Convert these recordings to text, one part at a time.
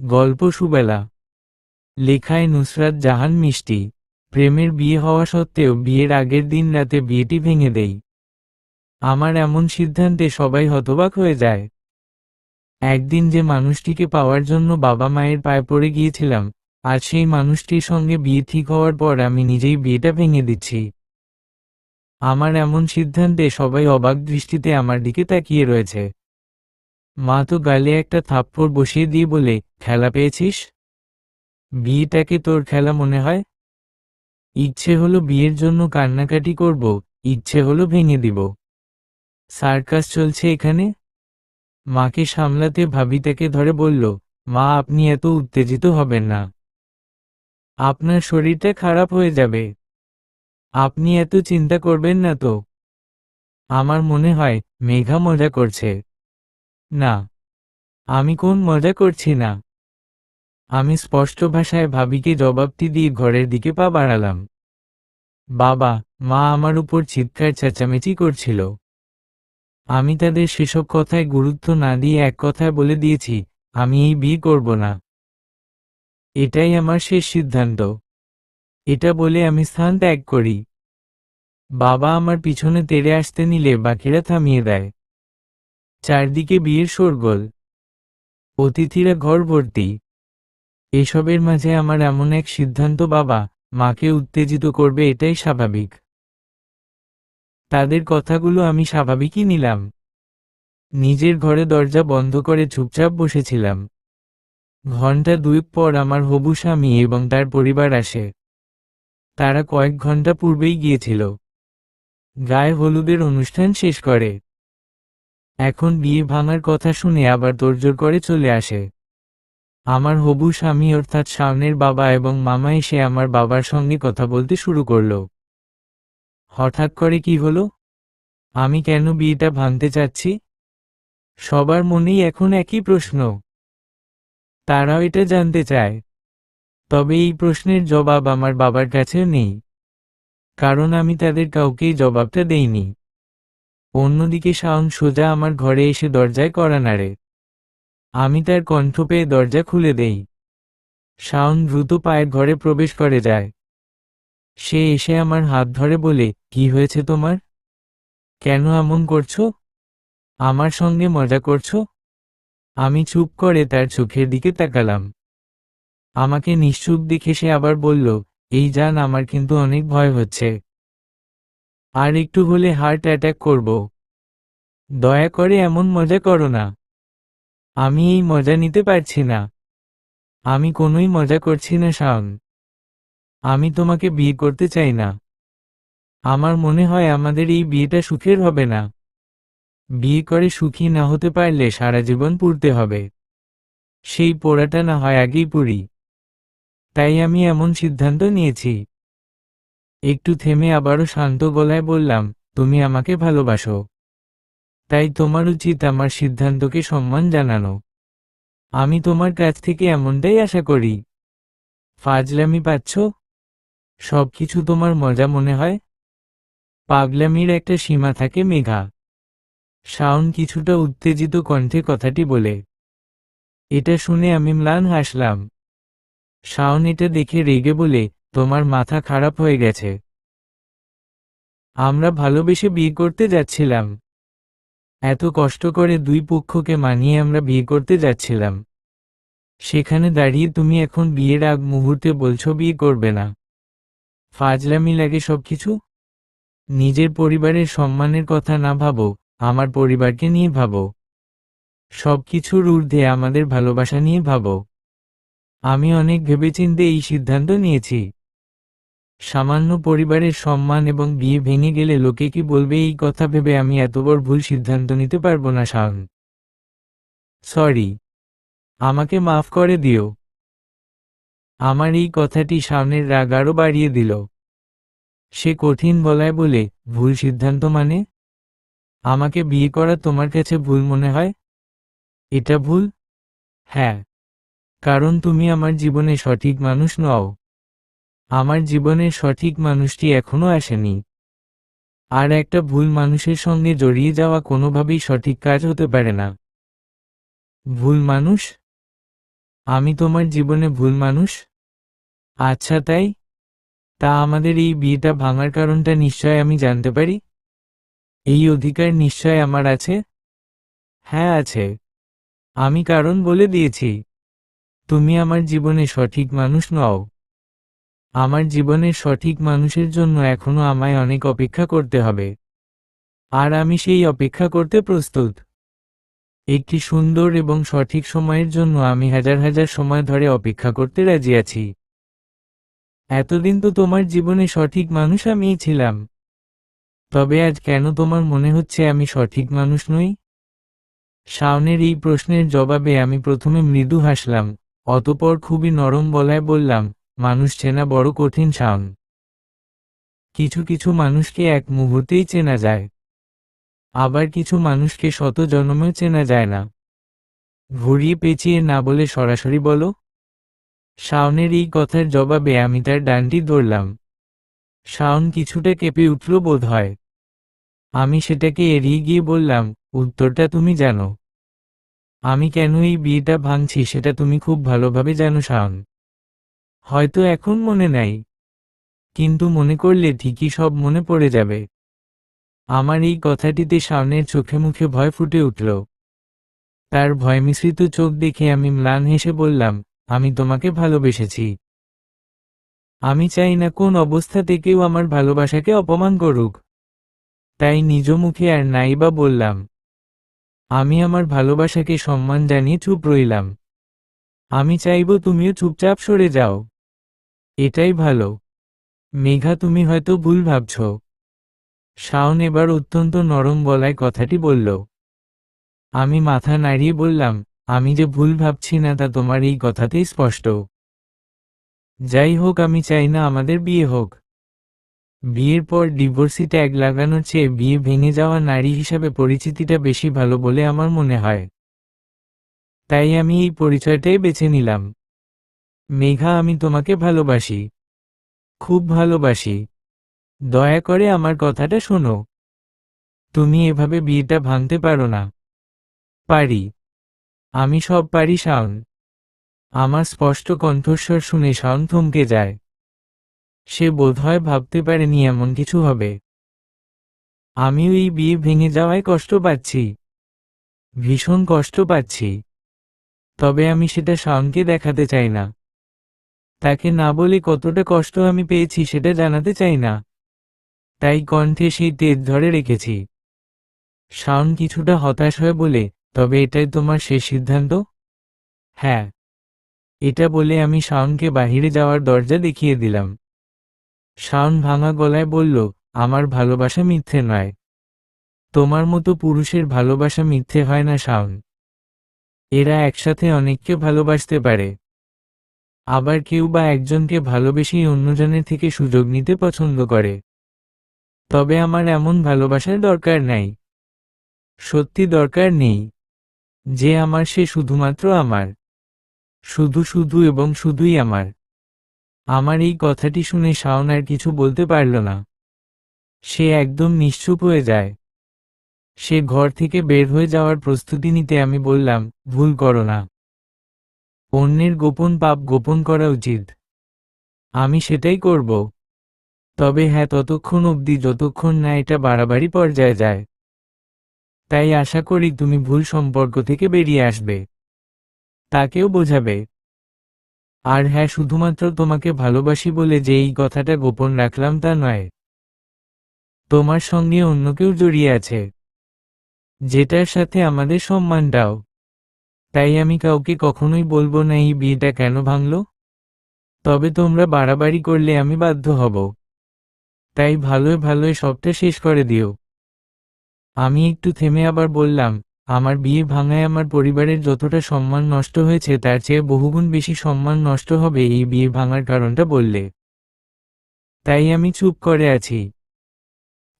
গল্প সুবেলা। লেখায় নুসরাত জাহান মিষ্টি। প্রেমের বিয়ে হওয়া সত্ত্বেও বিয়ের আগের দিন রাতে বিয়েটি ভেঙে দেই আমার এমন সিদ্ধান্তে সবাই হতবাক হয়ে যায়। একদিন যে মানুষটিকে পাওয়ার জন্য বাবা মায়ের পায়ে পড়ে গিয়েছিলাম আর সেই মানুষটির সঙ্গে বিয়ে ঠিক হওয়ার পর আমি নিজেই বিয়েটা ভেঙে দিচ্ছি। আমার এমন সিদ্ধান্তে সবাই অবাক দৃষ্টিতে আমার দিকে তাকিয়ে রয়েছে। মা তো গালে একটা থাপ্পড় বসিয়ে দিয়ে বলে, খেলা পেয়েছিস? বিয়েটাকে তোর খেলা মনে হয়? ইচ্ছে হলো বিয়ের জন্য কান্নাকাটি করব, ইচ্ছে হলো ভেঙে দিব। সার্কাস চলছে এখানে? মাকে সামলাতে ভাবি তাকে ধরে বলল, মা, আপনি এত উত্তেজিত হবেন না। আপনার শরীরটা খারাপ হয়ে যাবে। আপনি এত চিন্তা করবেন না তো। আমার মনে হয় মেঘা মজা করছে। না, আমি কোন মজা করছি না। আমি স্পষ্ট ভাষায় ভাবিকে জবাবটি দিয়ে ঘরের দিকে পা বাড়ালাম। বাবা, মা আমার উপর চিৎকার চেঁচামেচি করছিল। আমি তাদের সেসব কথায় গুরুত্ব না দিয়ে এক কথায় বলে দিয়েছি, আমি এই বিয়ে করব না। এটাই আমার শেষ সিদ্ধান্ত। এটা বলে আমি স্থান ত্যাগ করি। বাবা আমার পিছনে তেড়ে আসতে নিলে বাকিরা থামিয়ে দেয়। চারদিকে বিয়ের শোরগোল, অতিথিরা ঘর ভর্তি এসবের মাঝে আমার এমন এক সিদ্ধান্ত বাবা মাকে উত্তেজিত করবে এটাই স্বাভাবিক। তাদের কথাগুলো আমি স্বাভাবিকই নিলাম। নিজের ঘরে দরজা বন্ধ করে চুপচাপ বসেছিলাম। ঘণ্টা দুই পর আমার হবু স্বামী এবং তার পরিবার আসে। তারা কয়েক ঘণ্টা পূর্বেই গিয়েছিল। গায়ে হলুদের অনুষ্ঠান শেষ করে। এখন বিয়ে ভাঙার কথা শুনে আবার তোড়জোড় করে চলে আসে। আমার হবু স্বামী অর্থাৎ শাওনের বাবা এবং মামা এসে আমার বাবার সঙ্গে কথা বলতে শুরু করল। হঠাৎ করে কি হলো? আমি কেন বিয়েটা ভাঙতে চাচ্ছি? সবার মনেই এখন একই প্রশ্ন। তারাও এটা জানতে চায়। তবে এই প্রশ্নের জবাব আমার বাবার কাছেও নেই। কারণ আমি তাদের কাউকেই জবাবটা দেইনি। অন্যদিকে শাওন সোজা আমার ঘরে এসে দরজায় করা নাড়ে। আমি তার কণ্ঠ পেয়ে দরজা খুলে দেই। শাওন দ্রুত পায়ের ঘরে প্রবেশ করে যায়। সে এসে আমার হাত ধরে বলে, কি হয়েছে তোমার? কেন এমন করছ? আমার সঙ্গে মজা করছ? আমি চুপ করে তার চোখের দিকে তাকালাম। আমাকে নিশ্চুপ দেখে সে আবার বলল, এই যান, আমার কিন্তু অনেক ভয় হচ্ছে। আর একটু হলে হার্ট অ্যাটাক করব। দয়া করে এমন মজা করো না। আমি এই মজা নিতে পারছি না। আমি কোনোই মজা করছি না, শাওন। আমি তোমাকে বিয়ে করতে চাই না। আমার মনে হয় আমাদের এই বিয়েটা সুখের হবে না। বিয়ে করে সুখী না হতে পারলে সারা জীবন পুড়তে হবে। সেই পোড়াটা না হয় আগেই পুরি তাই আমি এমন সিদ্ধান্ত নিয়েছি। একটু থেমে আবারও শান্ত গলায় বললাম, তুমি আমাকে ভালোবাসো। তাই তোমার উচিত আমার সিদ্ধান্তকে সম্মান জানানো। আমি তোমার কাছ থেকে এমনটাই আশা করি। ফাজলামি পাচ্ছ? সব কিছু তোমার মজা মনে হয়? পাগলামির একটা সীমা থাকে মেঘা। শাওন কিছুটা উত্তেজিত কণ্ঠে কথাটি বলে, এটা শুনে আমি ম্লান হাসলাম। শাওন এটা দেখে রেগে বলে তোমার মাথা খারাপ হয়ে গেছে। আমরা ভালোবেসে বিয়ে করতে যাচ্ছিলাম। এত কষ্ট করে দুই পক্ষকে মানিয়ে আমরা বিয়ে করতে যাচ্ছিলাম। সেখানে দাঁড়িয়ে তুমি এখন বিয়ের আগ মুহূর্তে বলছো বিয়ে করবে না। ফাজলামি লাগে সবকিছু? নিজের পরিবারের সম্মানের কথা না ভাবো, আমার পরিবারকে নিয়ে ভাবো। সবকিছুর ঊর্ধ্বে আমাদের ভালোবাসা নিয়ে ভাবো। আমি অনেক ভেবেচিন্তে এই সিদ্ধান্ত নিয়েছি। সামান্য পরিবারের সম্মান এবং বিয়ে ভেঙে গেলে লোকে কি বলবে এই কথা ভেবে আমি এত বড় ভুল সিদ্ধান্ত নিতে পারব না, শাওন। সরি। আমাকে মাফ করে দিও। আমার এই কথাটি সামনের রাগ আরও বাড়িয়ে দিল। সে কঠিন বলায় বলে, ভুল সিদ্ধান্ত মানে? আমাকে বিয়ে করা তোমার কাছে ভুল মনে হয়? এটা ভুল? হ্যাঁ। কারণ তুমি আমার জীবনে সঠিক মানুষ নও। আমার জীবনে সঠিক মানুষটি এখনও আসেনি। আর একটা ভুল মানুষের সঙ্গে জড়িয়ে যাওয়া কোনোভাবেই সঠিক কাজ হতে পারে না। ভুল মানুষ? আমি তোমার জীবনে ভুল মানুষ? আচ্ছা তাই? তা আমাদের এই বিয়েটা ভাঙার কারণটা নিশ্চয় আমি জানতে পারি? এই অধিকার নিশ্চয় আমার আছে? হ্যাঁ আছে। আমি কারণ বলে দিয়েছি। তুমি আমার জীবনে সঠিক মানুষ নও। আমার জীবনের সঠিক মানুষের জন্য এখনও আমায় অনেক অপেক্ষা করতে হবে। আর আমি সেই অপেক্ষা করতে প্রস্তুত। একটি সুন্দর এবং সঠিক সময়ের জন্য আমি হাজার হাজার সময় ধরে অপেক্ষা করতে রাজি আছি। এতদিন তো তোমার জীবনে সঠিক মানুষ আমিই ছিলাম। তবে আজ কেন তোমার মনে হচ্ছে আমি সঠিক মানুষ নই? শাওনের এই প্রশ্নের জবাবে আমি প্রথমে মৃদু হাসলাম, অতপর খুবই নরম বলায় বললাম মানুষ চেনা বড় কঠিন শাওন কিছু কিছু মানুষকে এক মুহূর্তেই চেনা যায়। আবার কিছু মানুষকে শত জন্মেও চেনা যায় না। ঘুরিয়ে পেঁচিয়ে না বলে সরাসরি বলো, শাওনের এই কথার জবাবে আমি তার ডানটি ধরলাম। শাওন কিছুটা কেঁপে উঠল বোধ হয়। আমি সেটাকে এড়িয়ে গিয়ে বললাম, উত্তরটা তুমি জানো। আমি কেন এই বিয়েটা ভাঙছি সেটা তুমি খুব ভালোভাবে জানো, শাওন। হয়তো এখন মনে নাই। কিন্তু মনে করলে ঠিকই সব মনে পড়ে যাবে। আমার এই কথাটিতে শাওনের চোখে মুখে ভয় ফুটে উঠল। তার ভয় মিশ্রিত চোখ দেখে আমি ম্লান হেসে বললাম, আমি তোমাকে ভালোবেসেছি। আমি চাই না কোন অবস্থাতে কেউ আমার ভালোবাসাকে অপমান করুক। তাই নিজ মুখে আর নাই বা বললাম, আমি আমার ভালোবাসাকে সম্মান জানিয়ে চুপ রইলাম। আমি চাইব তুমিও চুপচাপ সরে যাও। এটাই ভালো। মেঘা, তুমি হয়তো ভুল ভাবছ। শাওন এবার অত্যন্ত নরম বলায় কথাটি বলল। আমি মাথা নাড়িয়ে বললাম, আমি যে ভুল ভাবছি না তা তোমার এই কথাতেই স্পষ্ট। যাই হোক, আমি চাই না আমাদের বিয়ে হোক। বিয়ের পর ডিভোর্সি ট্যাগ লাগানোর চেয়ে বিয়ে ভেঙে যাওয়া নারী হিসাবে পরিচিতিটা বেশি ভালো বলে আমার মনে হয়। তাই আমি এই পরিচয়টাই বেছে নিলাম। মেঘা, আমি তোমাকে ভালোবাসি। খুব ভালোবাসি। দয়া করে আমার কথাটা শোনো। তুমি এভাবে বিয়েটা ভাঙতে পারো না। পারি। আমি সব পারি, শাওন। আমার স্পষ্ট কণ্ঠস্বর শুনে শাওন থমকে যায়। সে বোধহয় ভাবতে পারেনি এমন কিছু হবে। আমিও এই বিয়ে ভেঙে যাওয়ায় কষ্ট পাচ্ছি। ভীষণ কষ্ট পাচ্ছি। তবে আমি সেটা শাওনকে দেখাতে চাই না। তাকে না বলে কতটা কষ্ট আমি পেয়েছি সেটা জানাতে চাই না। তাই কণ্ঠে সেই তেজ ধরে রেখেছি। শাওন কিছুটা হতাশ হয়ে বলে, তবে এটাই তোমার শেষ সিদ্ধান্ত? হ্যাঁ। এটা বলে আমি শাওনকে বাহিরে যাওয়ার দরজা দেখিয়ে দিলাম। শাওন ভাঙা গলায় বলল, আমার ভালোবাসা মিথ্যে নয়। তোমার মতো পুরুষের ভালোবাসা মিথ্যে হয় না শাওন। এরা একসাথে অনেককে ভালোবাসতে পারে। আবার কেউ বা একজনকে ভালোবেসেই অন্যজনের থেকে সুযোগ নিতে পছন্দ করে। তবে আমার এমন ভালোবাসার দরকার নাই। সত্যি দরকার নেই। যে আমার, সে শুধুমাত্র আমার। শুধু শুধু এবং শুধুই আমার। আমার এই কথাটি শুনে শাওন আর কিছু বলতে পারল না। সে একদম নিশ্চুপ হয়ে যায়। সে ঘর থেকে বের হয়ে যাওয়ার প্রস্তুতি নিতে আমি বললাম, ভুল করো না। অন্যের গোপন পাপ গোপন করা উচিত। আমি সেটাই করব। তবে হ্যাঁ ততক্ষণ অবধি যতক্ষণ না এটা বাড়াবাড়ি পর্যায়ে যায়। তাই আশা করি তুমি ভুল সম্পর্ক থেকে বেরিয়ে আসবে। তাকেও বোঝাবে। আর হ্যাঁ শুধুমাত্র তোমাকে ভালোবাসি বলে যে এই কথাটা গোপন রাখলাম তা নয়। তোমার সঙ্গে অন্য কেউ জড়িয়ে আছে। যেটার সাথে আমাদের সম্মানটাও তাই আমি কাউকে কখনোই বলব না, এই বিয়েটা কেন ভাঙল? তবে তোমরা বাড়াবাড়ি করলে আমি বাধ্য হব। তাই ভালোই ভালোই সবটা শেষ করে দিও। আমি একটু থেমে আবার বললাম, আমার বিয়ে ভাঙায় আমার পরিবারের যতটা সম্মান নষ্ট হয়েছে, তার চেয়ে বহুগুণ বেশি সম্মান নষ্ট হবে এই বিয়ে ভাঙার কারণটা বললে। তাই আমি চুপ করে আছি।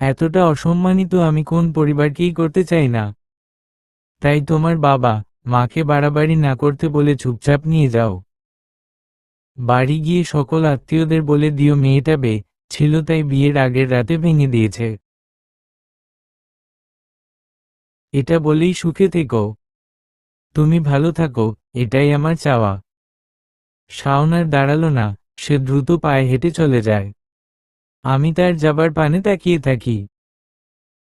এতটা অসম্মানিত আমি কোন পরিবারকেই করতে চাই না। তাই তোমার বাবা মাকে বাড়াবাড়ি না করতে বলে চুপচাপ নিয়ে যাও। বাড়ি গিয়ে সকল আত্মীয়দের বলে দিও, মেয়েটা বে, ছিল তাই বিয়ের আগের রাতে ভেঙে দিয়েছে। এটা বলেই সুখে থেকো। তুমি ভালো থাকো, এটাই আমার চাওয়া। শাওনার দাঁড়াল না, সে দ্রুত পায়ে হেঁটে চলে যায়। আমি তার যাবার পানে তাকিয়ে থাকি।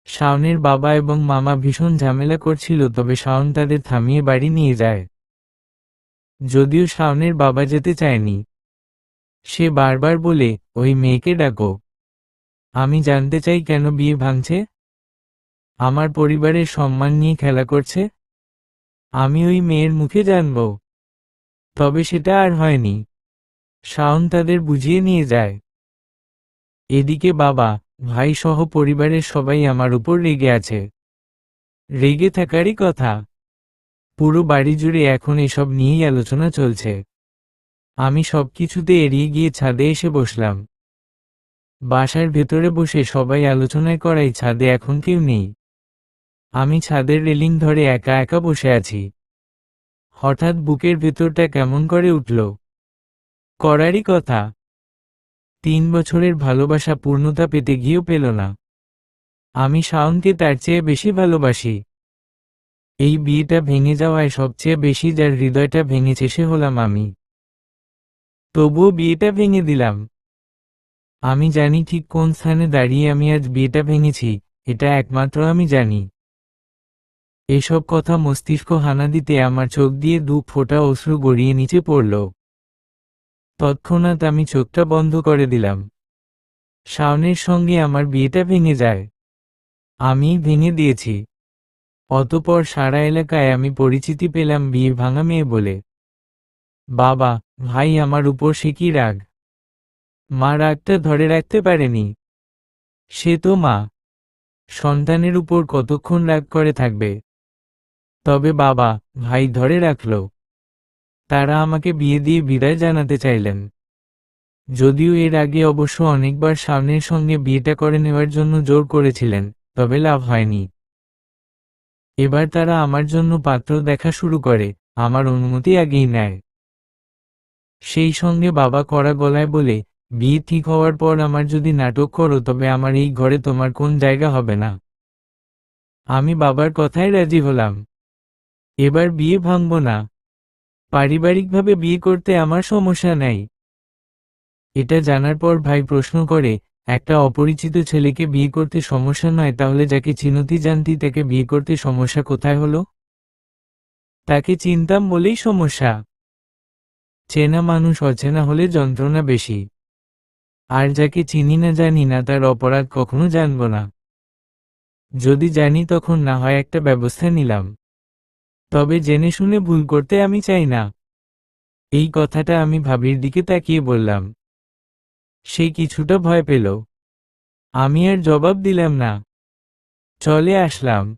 শাওনের বাবা এবং মামা ভীষণ ঝামেলা করছিল, তবে শাওন তাদের থামিয়ে বাড়ি নিয়ে যায়। যদিও শাওনের বাবা যেতে চায়নি। সে বারবার বলে, ওই মেয়েকে ডাকো। আমি জানতে চাই কেন বিয়ে ভাঙছে? আমার পরিবারের সম্মান নিয়ে খেলা করছে? আমি ওই মেয়ের মুখে জানব। তবে সেটা আর হয়নি। শাওন তাদের বুঝিয়ে নিয়ে যায়। এদিকে বাবা ভাই সহ পরিবারের সবাই আমার উপর রেগে আছে। রেগে থাকারই কথা। পুরো বাড়ি জুড়ে এখন এসব নিয়েই আলোচনা চলছে। আমি সবকিছুতে এড়িয়ে গিয়ে ছাদে এসে বসলাম। বাসার ভেতরে বসে সবাই আলোচনায় করাই ছাদে এখন কেউ নেই। আমি ছাদের রেলিং ধরে একা একা বসে আছি। হঠাৎ বুকের ভেতরটা কেমন করে উঠল। করারই কথা। তিন বছরের ভালোবাসা পূর্ণতা পেতে গিয়েও পেল না। আমি শাওনকে তার চেয়ে বেশি ভালোবাসি। এই বিয়েটা ভেঙে যাওয়ায় সবচেয়ে বেশি যার হৃদয়টা ভেঙেছে সে হলাম আমি। তবুও বিয়েটা ভেঙে দিলাম। আমি জানি ঠিক কোন স্থানে দাঁড়িয়ে আমি আজ বিয়েটা ভেঙেছি, এটা একমাত্র আমি জানি। এসব কথা মস্তিষ্ক হানা দিতে আমার চোখ দিয়ে দু ফোঁটা অশ্রু গড়িয়ে নিচে পড়ল। তৎক্ষণাৎ আমি চোখটা বন্ধ করে দিলাম। শাওনের সঙ্গে আমার বিয়েটা ভেঙে যায়। আমি ভেঙে দিয়েছি। অতপর সারা এলাকায় আমি পরিচিতি পেলাম বিয়ে ভাঙা মেয়ে বলে। বাবা, ভাই আমার উপর সে কি রাগ? মা রাগটা ধরে রাখতে পারেনি। সে তো মা। সন্তানের উপর কতক্ষণ রাগ করে থাকবে? তবে বাবা, ভাই ধরে রাখল। তারা আমাকে বিয়ে দিয়ে বিদায় জানাতে চাইলেন। যদিও এর আগে অবশ্য অনেকবার সামনের সঙ্গে বিয়েটা করে নেওয়ার জন্য জোর করেছিলেন, তবে লাভ হয়নি। এবার তারা আমার জন্য পাত্র দেখা শুরু করে, আমার অনুমতি আগেই নেয়। সেই সঙ্গে বাবা করা গলায় বলে, বিয়ে ঠিক হওয়ার পর আমার যদি নাটক করো, তবে আমার এই ঘরে তোমার কোন জায়গা হবে না। আমি বাবার কথায় রাজি হলাম। এবার বিয়ে ভাঙব না। পারিবারিকভাবে বিয়ে করতে আমার সমস্যা নাই। এটা জানার পর ভাই প্রশ্ন করে, একটা অপরিচিত ছেলেকে বিয়ে করতে সমস্যা নয়, তাহলে যাকে চিনতি জানতি তাকে বিয়ে করতে সমস্যা কোথায় হলো? তাকে চিনতাম বলেই সমস্যা। চেনা মানুষ অচেনা হলে যন্ত্রণা বেশি। আর যাকে চিনি না জানি না, তার অপরাধ কখনো জানব না। যদি জানি তখন না হয় একটা ব্যবস্থা নিলাম। তবে জেনে শুনে ভুল করতে আমি চাই না। এই কথাটা আমি ভাবির দিকে তাকিয়ে বললাম। সে কিছুটা ভয় পেল। আমি আর জবাব দিলাম না। চলে আসলাম।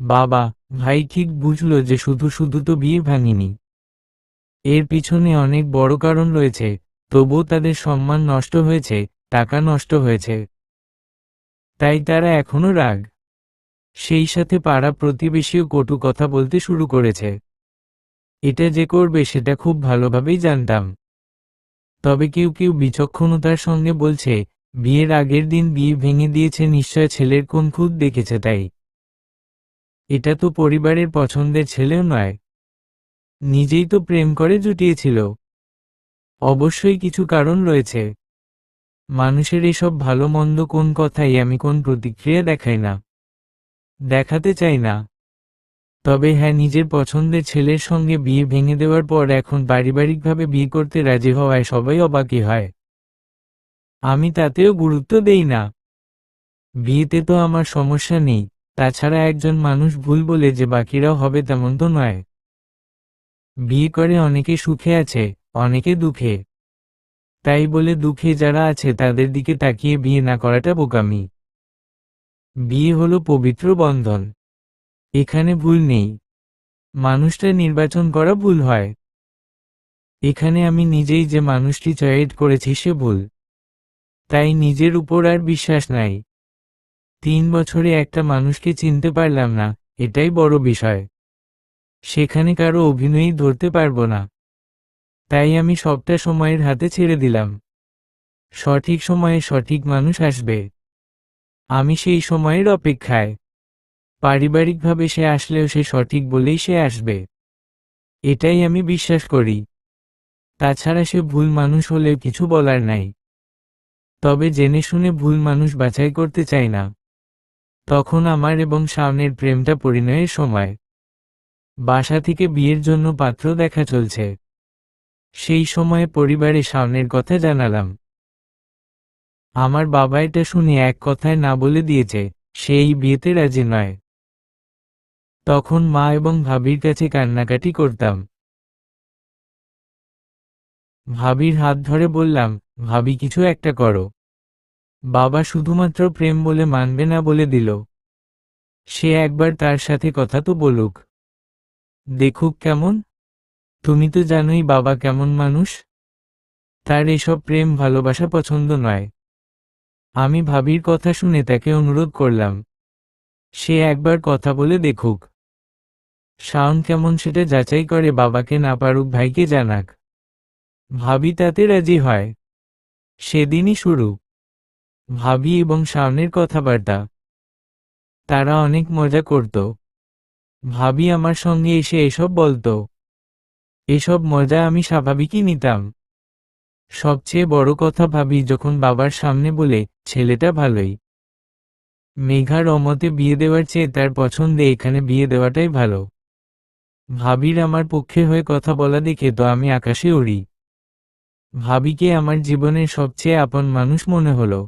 বাবা, ভাই ঠিক বুঝল যে শুধু শুধু তো বিয়ে ভাঙিনি। এর পিছনে অনেক বড় কারণ রয়েছে, তবুও তাদের সম্মান নষ্ট হয়েছে, টাকা নষ্ট হয়েছে। তাই তারা এখনও রাগ। সেই সাথে পাড়া প্রতিবেশীও কটু কথা বলতে শুরু করেছে। এটা যে করবে সেটা খুব ভালোভাবেই জানতাম। তবে কেউ কেউ বিচক্ষণতার সঙ্গে বলছে, বিয়ের আগের দিন বিয়ে ভেঙে দিয়েছে নিশ্চয় ছেলের কোন খুদ দেখেছে তাই। এটা তো পরিবারের পছন্দের ছেলেও নয়। নিজেই তো প্রেম করে জুটিয়েছিল। অবশ্যই কিছু কারণ রয়েছে। মানুষের এসব ভালো মন্দ কোন কথাই আমি কোন প্রতিক্রিয়া দেখাই না। দেখাতে চাই না। তবে হ্যাঁ নিজের পছন্দের ছেলের সঙ্গে বিয়ে ভেঙে দেওয়ার পর এখন পারিবারিকভাবে বিয়ে করতে রাজি হওয়ায় সবাই অবাকি হয়। আমি তাতেও গুরুত্ব দেই না। বিয়েতে তো আমার সমস্যা নেই, তাছাড়া একজন মানুষ ভুল বলে যে বাকিরাও হবে তেমন তো নয়। বিয়ে করে অনেকে সুখে আছে, অনেকে দুঃখে। তাই বলে দুঃখে যারা আছে তাদের দিকে তাকিয়ে বিয়ে না করাটা বোকামি। বিয়ে হলো পবিত্র বন্ধন। এখানে ভুল নেই। মানুষটা নির্বাচন করা ভুল হয়। এখানে আমি নিজেই যে মানুষটি চয়েট করেছি সে ভুল। তাই নিজের উপর আর বিশ্বাস নাই। তিন বছরে একটা মানুষকে চিনতে পারলাম না, এটাই বড় বিষয়। সেখানে কারও অভিনয়ই ধরতে পারব না। তাই আমি সবটা সময়ের হাতে ছেড়ে দিলাম। সঠিক সময়ে সঠিক মানুষ আসবে। আমি সেই সময়ের অপেক্ষায়। পারিবারিকভাবে সে আসলেও সে সঠিক বলেই সে আসবে। এটাই আমি বিশ্বাস করি। তাছাড়া সে ভুল মানুষ হলে কিছু বলার নাই। তবে জেনে শুনে ভুল মানুষ বাছাই করতে চাই না। তখন আমার এবং শাওনের প্রেমটা পরিণয়ের সময়। বাসা থেকে বিয়ের জন্য পাত্র দেখা চলছে। সেই সময়ে পরিবারে শাওনের কথা জানালাম। আমার বাবা এটা শুনে এক কথায় না বলে দিয়েছে, সেই বিয়েতে রাজি নয়। তখন মা এবং ভাবির কাছে কান্নাকাটি করতাম। ভাবির হাত ধরে বললাম, ভাবি, কিছু একটা করো। বাবা শুধুমাত্র প্রেম বলে মানবে না বলে দিল। সে একবার তার সাথে কথা তো বলুক। দেখুক কেমন। তুমি তো জানোই বাবা কেমন মানুষ। তার এসব প্রেম ভালোবাসা পছন্দ নয়। আমি ভাবির কথা শুনে তাকে অনুরোধ করলাম। সে একবার কথা বলে দেখুক। শাওন কেমন সেটা যাচাই করে বাবাকে না পারুক ভাইকে জানাক। ভাবি তাতে রাজি হয়। সেদিনই শুরু। ভাবি এবং শাওনের কথাবার্তা। তারা অনেক মজা করত। ভাবি আমার সঙ্গে এসে এসব বলতো। এসব মজা আমি স্বাভাবিকই নিতাম। সবচেয়ে বড় কথা ভাবি যখন বাবার সামনে বলে, ছেলেটা ভালোই। মেঘার অমতে বিয়ে দেওয়ার চেয়ে তার পছন্দে এখানে বিয়ে দেওয়াটাই ভালো। ভাবির আমার পক্ষে হয়ে কথা বলা দেখে তো আমি আকাশে উড়ি। ভাবিকে আমার জীবনের সবচেয়ে আপন মানুষ মনে হলো।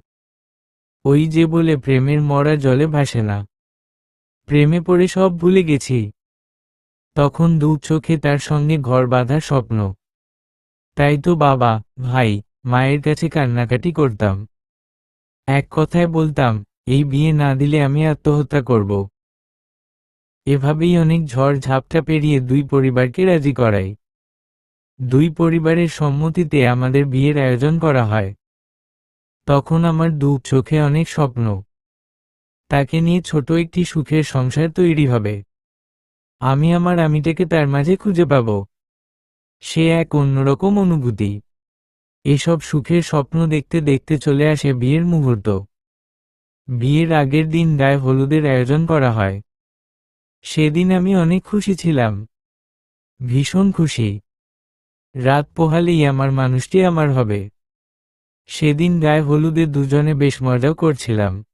ওই যে বলে প্রেমের মরা জলে ভাসে না। প্রেমে পড়ে সব ভুলে গেছি। তখন দু চোখে তার সঙ্গে ঘর বাঁধার স্বপ্ন। তাই তো বাবা, ভাই, মায়ের কাছে কান্নাকাটি করতাম। এক কথায় বলতাম, এই বিয়ে না দিলে আমি আত্মহত্যা করব। এভাবেই অনেক ঝড় ঝাপটা পেরিয়ে দুই পরিবারকে রাজি করাই। দুই পরিবারের সম্মতিতে আমাদের বিয়ের আয়োজন করা হয়। তখন আমার দু চোখে অনেক স্বপ্ন। তাকে নিয়ে ছোট একটি সুখের সংসার তৈরি হবে। আমি আমার আমিটাকে তার মাঝে খুঁজে পাব। সে এক অন্যরকম অনুভূতি। এসব সুখের স্বপ্ন দেখতে দেখতে চলে আসে বিয়ের মুহূর্ত। বিয়ের আগের দিন গায়ে হলুদের আয়োজন করা হয়। সেদিন আমি অনেক খুশি ছিলাম। ভীষণ খুশি। রাত পোহালেই আমার মানুষটি আমার হবে। সেদিন গায়ে হলুদে দুজনে বেশ মজাও করছিলাম।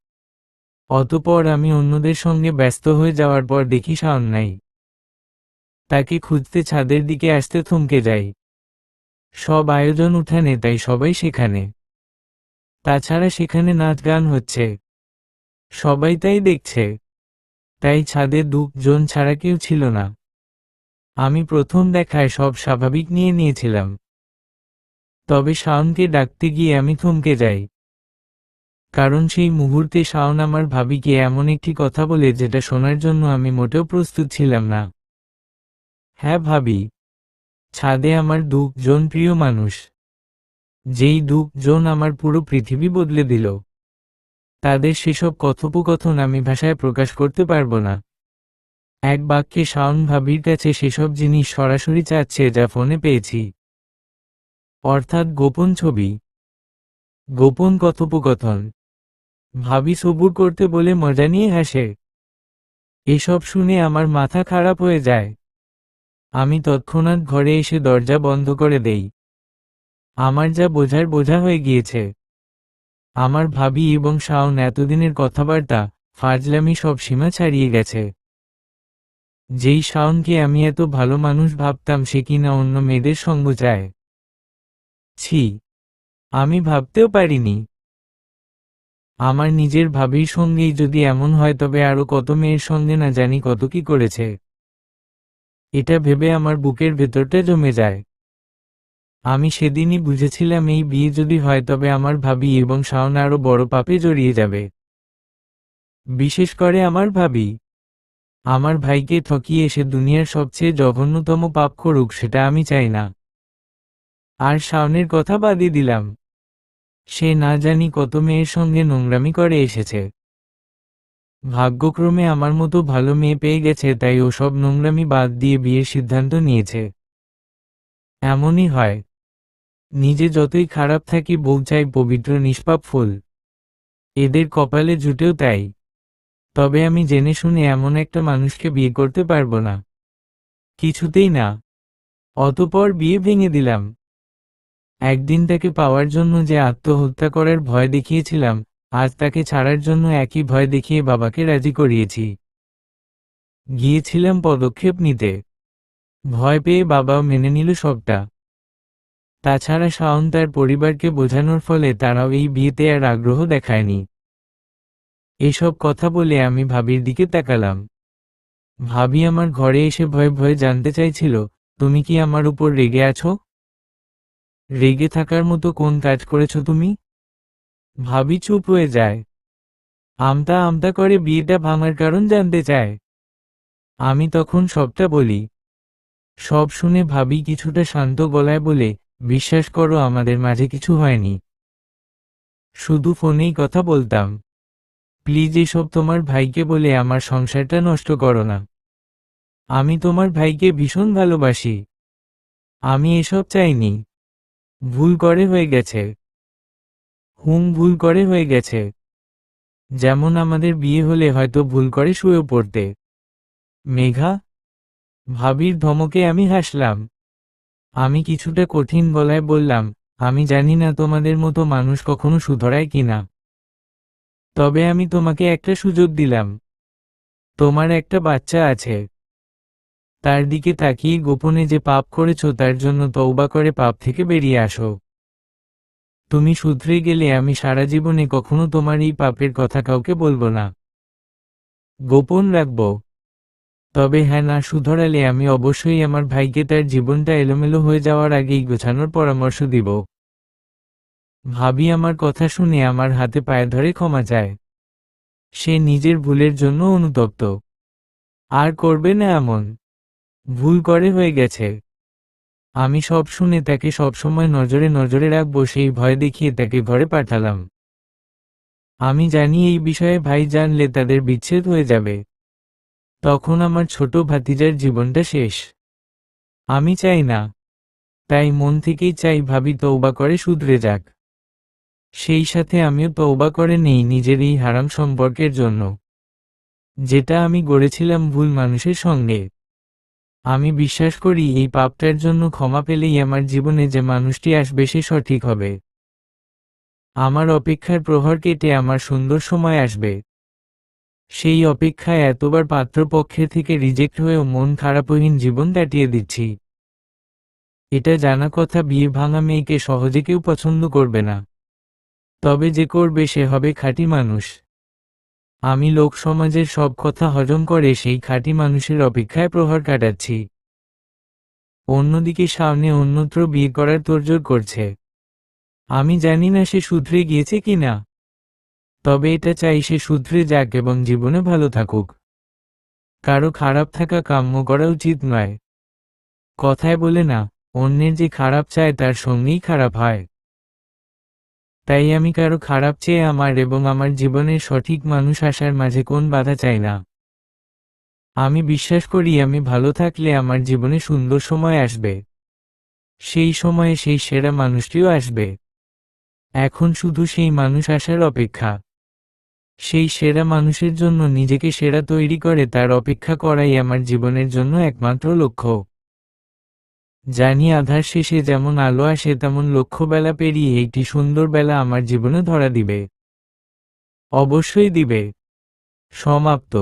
অতপর আমি অন্যদের সঙ্গে ব্যস্ত হয়ে যাওয়ার পর দেখি শাওন নাই। তাকে খুঁজতে ছাদের দিকে আসতে থমকে যাই সব আয়োজন উঠানে, তাই সবাই সেখানে। তাছাড়া সেখানে নাচ গান হচ্ছে। সবাই তাই দেখছে। তাই ছাদে দুজন ছাড়া কেউ ছিল না। আমি প্রথম দেখায় সব স্বাভাবিক নিয়ে নিয়েছিলাম। তবে শাওনকে ডাকতে গিয়ে আমি থমকে যাই। কারণ সেই মুহূর্তে শাওন আমার ভাবিকে এমন একটি কথা বলে যেটা শোনার জন্য আমি মোটেও প্রস্তুত ছিলাম না। হ্যাঁ ভাবি। ছাদে আমার দুজন প্রিয় মানুষ। যেই দুজন আমার পুরো পৃথিবী বদলে দিল। তাদের সেসব কথোপকথন আমি ভাষায় প্রকাশ করতে পারব না। এক বাক্যে শাওন ভাবির কাছে সেসব জিনিস সরাসরি চাচ্ছে যা ফোনে পেয়েছি। অর্থাৎ গোপন ছবি। গোপন কথোপকথন। ভাবি সবুর করতে বলে মজা নিয়ে হাসে। এসব শুনে আমার মাথা খারাপ হয়ে যায়। আমি তৎক্ষণাৎ ঘরে এসে দরজা বন্ধ করে দেই। আমার যা বোঝার বোঝা হয়ে গিয়েছে। আমার ভাবি এবং শাওন এতদিনের কথাবার্তা, ফাজলামি সব সীমা ছাড়িয়ে গেছে। যেই শাওনকে আমি এত ভালো মানুষ ভাবতাম, সে কিনা অন্য মেয়েদের সঙ্গ চায়? ছি, আমি ভাবতেও পারিনি। আমার নিজের ভাবির সঙ্গেই যদি এমন হয়, তবে আরও কত মেয়ের সঙ্গে না জানি কত কি করেছে। এটা ভেবে আমার বুকের ভেতরটা জমে যায়। আমি সেদিনই বুঝেছিলাম এই বিয়ে যদি হয় তবে আমার ভাবি এবং শাওন আরও বড় পাপে জড়িয়ে যাবে। বিশেষ করে আমার ভাবি। আমার ভাইকে ঠকিয়ে এসে দুনিয়ার সবচেয়ে জঘন্যতম পাপ করুক সেটা আমি চাই না। আর শাওনের কথা বাদই দিলাম। সে না জানি কত মেয়ের সঙ্গে নোংরামি করে এসেছে। ভাগ্যক্রমে আমার মতো ভালো মেয়ে পেয়ে গেছে, তাই ও সব নোংরামি বাদ দিয়ে বিয়ের সিদ্ধান্ত নিয়েছে। এমনই হয়। নিজে যতই খারাপ থাকি, বউ চাই পবিত্র নিষ্পাপ ফুল। এদের কপালে জুটেও তাই। তবে আমি জেনে শুনে এমন একটা মানুষকে বিয়ে করতে পারব না। কিছুতেই না। অতপর বিয়ে ভেঙে দিলাম। একদিন তাকে পাওয়ার জন্য যে আত্মহত্যা করার ভয় দেখিয়েছিলাম আজ তাকে ছাড়ার জন্য একই ভয় দেখিয়ে বাবাকে রাজি করিয়েছি। গিয়েছিলাম পদক্ষেপ নিতে। ভয় পেয়ে বাবা মেনে নিল সবটা। তাছাড়া শাওন তার পরিবারকে বোঝানোর ফলে তারাও এই বিয়েতে আর আগ্রহ দেখায়নি। এসব কথা বলে আমি ভাবির দিকে তাকালাম। ভাবি আমার ঘরে এসে ভয়ে ভয়ে জানতে চাইছিল, তুমি কি আমার উপর রেগে আছো? রেগে থাকার মতো কোন কাজ করেছ তুমি? ভাবি চুপ হয়ে যায়। আমতা আমতা করে বিয়েটা ভাঙার কারণ জানতে চায়। আমি তখন সবটা বলি। সব শুনে ভাবি কিছুটা শান্ত গলায় বলে, বিশ্বাস করো, আমাদের মাঝে কিছু হয়নি। শুধু ফোনেই কথা বলতাম। প্লিজ এসব তোমার ভাইকে বলে আমার সংসারটা নষ্ট করো না। আমি তোমার ভাইকে ভীষণ ভালোবাসি। আমি এসব চাইনি। ভুল করে হয়ে গেছে। হুম, ভুল করে হয়ে গেছে। যেমন আমাদের বিয়ে হলে হয়তো ভুল করে শুয়েও পড়তে। মেঘা, ভাবির ধমকে আমি হাসলাম। আমি কিছুটা কঠিন গলায় বললাম, আমি জানি না তোমাদের মতো মানুষ কখনো সুধরায় কিনা তবে আমি তোমাকে একটা সুযোগ দিলাম। তোমার একটা বাচ্চা আছে। তার দিকে তাকিয়ে গোপনে যে পাপ করেছ তার জন্য তৌবা করে পাপ থেকে বেরিয়ে আসো। তুমি শুধরে গেলে আমি সারা জীবনে কখনো তোমার এই পাপের কথা কাউকে বলব না। গোপন রাখব। তবে হ্যাঁ না শুধরালে আমি অবশ্যই আমার ভাইকে তার জীবনটা এলোমেলো হয়ে যাওয়ার আগেই গোছানোর পরামর্শ দিব। ভাবি আমার কথা শুনে আমার হাতে পায়ে ধরে ক্ষমা চায়। সে নিজের ভুলের জন্য অনুতপ্ত। আর করবে না এমন। ভুল করে হয়ে গেছে। আমি সব শুনে তাকে সবসময় নজরে নজরে রাখব, সেই ভয় দেখিয়ে তাকে ঘরে পাঠালাম। আমি জানি এই বিষয়ে ভাই জানলে তাদের বিচ্ছেদ হয়ে যাবে। তখন আমার ছোট ভাতিজার জীবনটা শেষ। আমি চাই না। তাই মন থেকেই চাই ভাবি তৌবা করে শুধরে যাক। সেই সাথে আমিও তৌবা করে নেই নিজের এই হারাম সম্পর্কের জন্য। যেটা আমি গড়েছিলাম ভুল মানুষের সঙ্গে। আমি বিশ্বাস করি এই পাপটার জন্য ক্ষমা পেলেই আমার জীবনে যে মানুষটি আসবে সে সঠিক হবে। আমার অপেক্ষার প্রহর কেটে আমার সুন্দর সময় আসবে। সেই অপেক্ষায় এতবার পাত্রপক্ষের থেকে রিজেক্ট হয়েও মন খারাপহীন জীবন কাটিয়ে দিচ্ছি। এটা জানা কথা বিয়ে ভাঙা মেয়েকে সহজে কেউ পছন্দ করবে না। তবে যে করবে সে হবে খাঁটি মানুষ। আমি লোক সমাজের সব কথা হজম করে সেই খাঁটি মানুষের অপেক্ষায় প্রহর কাটাচ্ছি। অন্যদিকে সামনে অন্যত্র বিয়ে করার তোড়জোড় করছে। আমি জানি না সে শুধরে গিয়েছে কিনা তবে এটা চাই সে শুধরে যাক এবং জীবনে ভালো থাকুক। কারও খারাপ থাকা কাম্য করা উচিত নয়। কথায় বলে না, অন্যের যে খারাপ চায় তার সঙ্গেই খারাপ হয়। তাই আমি কারও খারাপ চেয়ে আমার এবং আমার জীবনের সঠিক মানুষ আসার মাঝে কোন বাধা চাই না। আমি বিশ্বাস করি আমি ভালো থাকলে আমার জীবনে সুন্দর সময় আসবে। সেই সময়ে সেই সেরা মানুষটিও আসবে। এখন শুধু সেই মানুষ আসার অপেক্ষা। সেই সেরা মানুষের জন্য নিজেকে সেরা তৈরি করে তার অপেক্ষা করাই আমার জীবনের জন্য একমাত্র লক্ষ্য। জানি আধার শেষে যেমন আলো আসে তেমন লক্ষ্যবেলা পেরিয়ে একটি সুন্দর বেলা আমার জীবনে ধরা দিবে। অবশ্যই দিবে। সমাপ্ত।